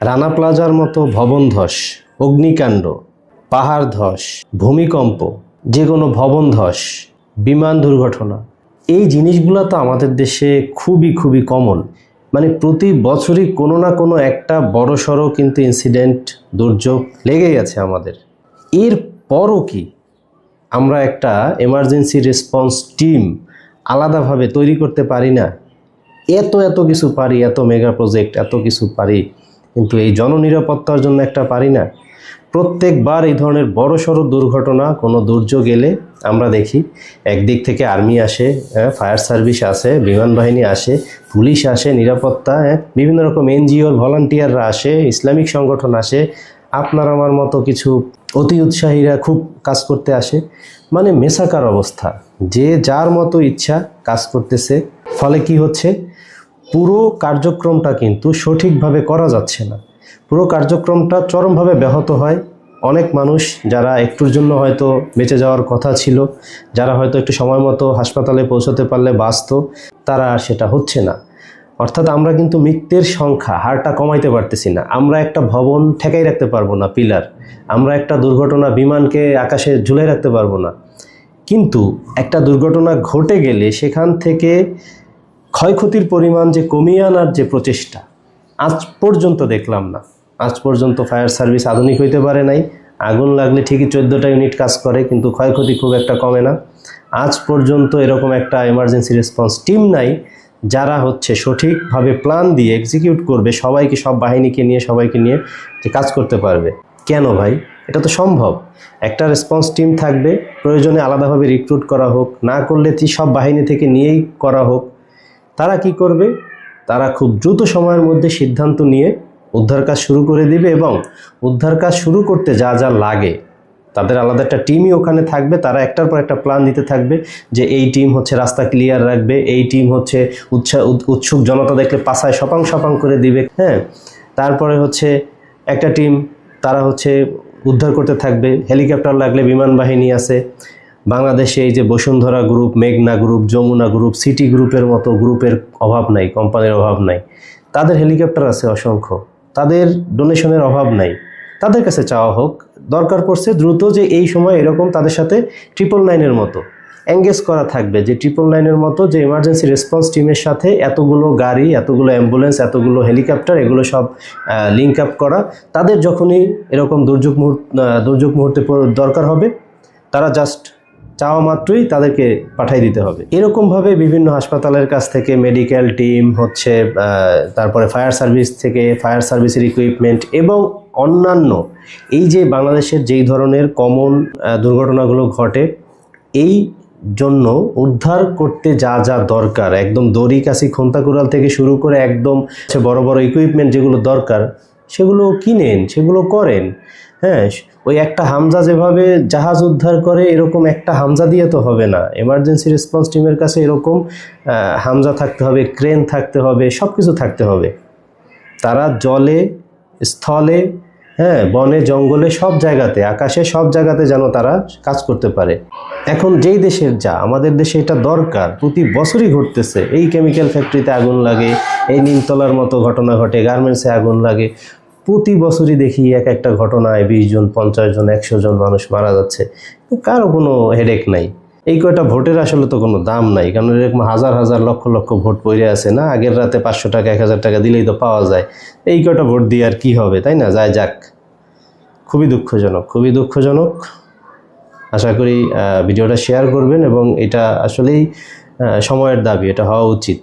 রানা প্লাজার মতো ভবন ধস, অগ্নিকাণ্ড, পাহাড় ধস, ভূমিকম্প, যে কোনো ভবন ধস, বিমান দুর্ঘটনা। এই জিনিসগুলো তো আমাদের দেশে খুবই খুবই কমন। মানে প্রতি বছরই কোনো না কোনো একটা বড় সড়ো কিন্তু ইনসিডেন্ট দুর্যোগ লেগেই আছে আমাদের। এর পরও কি আমরা একটা এমার্জেন্সি রেসপন্স টিম আলাদাভাবে তৈরি করতে পারি না? এত এত কিছু পারি, এত মেগা প্রজেক্ট এত কিছু পারি। কিন্তু এই জননিরাপত্তার জন্য একটা পারি না। প্রত্যেকবার এই ধরনের বড় সড়ো দুর্ঘটনা কোনো দুর্যোগ এলে আমরা দেখি একদিক থেকে আর্মি আসে ফায়ার সার্ভিস আসে বিমান বাহিনী আসে পুলিশ আসে নিরাপত্তা হ্যাঁ, বিভিন্ন রকম এনজিওর ভলান্টিয়াররা আসে ইসলামিক সংগঠন আসে আপনার আমার মতো কিছু অতি উৎসাহীরা খুব কাজ করতে আসে। মানে মেসাকার অবস্থা যে যার মতো ইচ্ছা কাজ করতেছে। ফলে কি হচ্ছে? পুরো কার্যক্রমটা কিন্তু সঠিকভাবে করা যাচ্ছে না। পুরো কার্যক্রমটা চরমভাবে ব্যাহত হয়। অনেক মানুষ যারা একটুর জন্য হয়তো বেঁচে যাওয়ার কথা ছিল, যারা হয়তো একটু সময় মতো হাসপাতালে পৌঁছতে পারলে বাঁচত, তারা সেটা হচ্ছে না। অর্থাৎ আমরা কিন্তু মৃত্যুর সংখ্যা, হারটা কমাইতে পারতেছি না। আমরা একটা ভবন ঠেকাই রাখতে পারব না, পিলার। আমরা একটা দুর্ঘটনা বিমানকে আকাশে ঝুলে রাখতে পারব না। কিন্তু একটা দুর্ঘটনা ঘটে গেলে সেখান থেকে ক্ষয়ক্ষতির পরিমাণ যে কমিয়ে আনার যে প্রচেষ্টা, আজ পর্যন্ত দেখলাম না। আজ পর্যন্ত ফায়ার সার্ভিস আধুনিক হইতে পারে নাই। আগুন লাগলে ঠিকই চোদ্দোটা ইউনিট কাজ করে, কিন্তু ক্ষয়ক্ষতি খুব একটা কমে না। আজ পর্যন্ত এরকম একটা এমার্জেন্সি রেসপন্স টিম নাই, যারা হচ্ছে সঠিকভাবে প্ল্যান দিয়ে এক্সিকিউট করবে, সবাইকে, সব বাহিনীকে নিয়ে, সবাইকে নিয়ে যে কাজ করতে পারবে। কেন ভাই? এটা তো সম্ভব। একটা রেসপন্স টিম থাকবে, প্রয়োজনে আলাদাভাবে রিক্রুট করা হোক, না করলে সব বাহিনী থেকে নিয়েই করা হোক। তারা কি করবে? তারা খুব দ্রুত সময়ের মধ্যে সিদ্ধান্ত নিয়ে উদ্ধার কাজ শুরু করে দিবে এবং উদ্ধার কাজ শুরু করতে যা যা লাগে। তাদের আলাদা একটা টিমই ওখানে থাকবে। তারা একটার পর একটা প্ল্যান দিতে থাকবে যে এই টিম হচ্ছে রাস্তা ক্লিয়ার রাখবে, এই টিম হচ্ছে উৎসাহ উৎসুক জনতা দেখলে পাশায় সপাং সপাং করে দিবে হ্যাঁ? তারপরে হচ্ছে একটা টিম তারা হচ্ছে উদ্ধার করতে থাকবে। হেলিকপ্টার লাগলে বিমান বাহিনী আছে। বাংলাদেশে এই যে বসুন্ধরা গ্রুপ মেঘনা গ্রুপ যমুনা গ্রুপ সিটি গ্রুপের মতো গ্রুপের অভাব নাই কোম্পানির অভাব নাই। তাদের হেলিকপ্টার আছে অসংখ্য। তাদের ডোনেশনের অভাব নাই। তাদের কাছে চাওয়া হোক, দরকার পড়ছে দ্রুত যে এই সময় এরকম তাদের সাথে ট্রিপল নাইনের মতো এঙ্গেজ করা থাকবে, যে ট্রিপল নাইনের মতো যে ইমার্জেন্সি রেসপন্স টিমের সাথে এতগুলো গাড়ি, এতগুলো অ্যাম্বুলেন্স এতগুলো হেলিকপ্টার এগুলো সব লিঙ্ক আপ করা। তাদের যখনই এরকম দুর্যোগ মুহূর্ত দুর্যোগ মুহূর্তে দরকার হবে, তারা জাস্ট চাওয়া মাত্রই তাদেরকে পাঠিয়ে দিতে হবে। এরকমভাবে বিভিন্ন হাসপাতালের কাছ থেকে মেডিকেল টিম হচ্ছে তারপরে ফায়ার সার্ভিস থেকে ফায়ার সার্ভিসের ইকুইপমেন্ট এবং অন্যান্য এই যে বাংলাদেশের যেই ধরনের কমন দুর্ঘটনাগুলো ঘটে, এই জন্য উদ্ধার করতে যা যা দরকার, একদম দড়ি কাশি খন্তা কুড়াল থেকে শুরু করে একদম বড় বড় ইকুইপমেন্ট যেগুলো দরকার সেগুলো কিনেন, সেগুলো করেন। হ্যাঁ ওই একটা হামজা যেভাবে জাহাজ উদ্ধার করে, এরকম একটা হামজা দিয়ে তো হবে না। এমার্জেন্সি রেসপন্স টিমের কাছে এরকম হামজা থাকতে হবে ক্রেন থাকতে হবে সব কিছু থাকতে হবে। তারা জলে, স্থলে হ্যাঁ বনে, জঙ্গলে, সব জায়গাতে, আকাশে, সব জায়গাতে যেন তারা কাজ করতে পারে। এখন যেই দেশের যা, আমাদের দেশে এটা দরকার। প্রতি বছরই ঘটতেছে। এই কেমিক্যাল ফ্যাক্টরিতে আগুন লাগে, এই নিমতলার মতো ঘটনা ঘটে গার্মেন্টসে আগুন লাগে। প্রতি বছরই দেখি এক একটা ঘটনায় বিশ জন, পঞ্চাশ জন, একশো জন মানুষ মারা যাচ্ছে। কারও কোনো হেডেক নাই। এই কয়টা ভোটের আসলে তো কোনো দাম নাই। কারণ এরকম হাজার হাজার লক্ষ লক্ষ ভোট পড়ে আছে না? আগের রাতে পাঁচশো টাকা, এক হাজার টাকা দিলেই তো পাওয়া যায়। এই কয়টা ভোট দিয়ে আর কী হবে, তাই না? যায় যাক। খুবই দুঃখজনক খুবই দুঃখজনক। আশা করি ভিডিওটা শেয়ার করবেন এবং এটা আসলেই সময়ের দাবি, এটা হওয়া উচিত।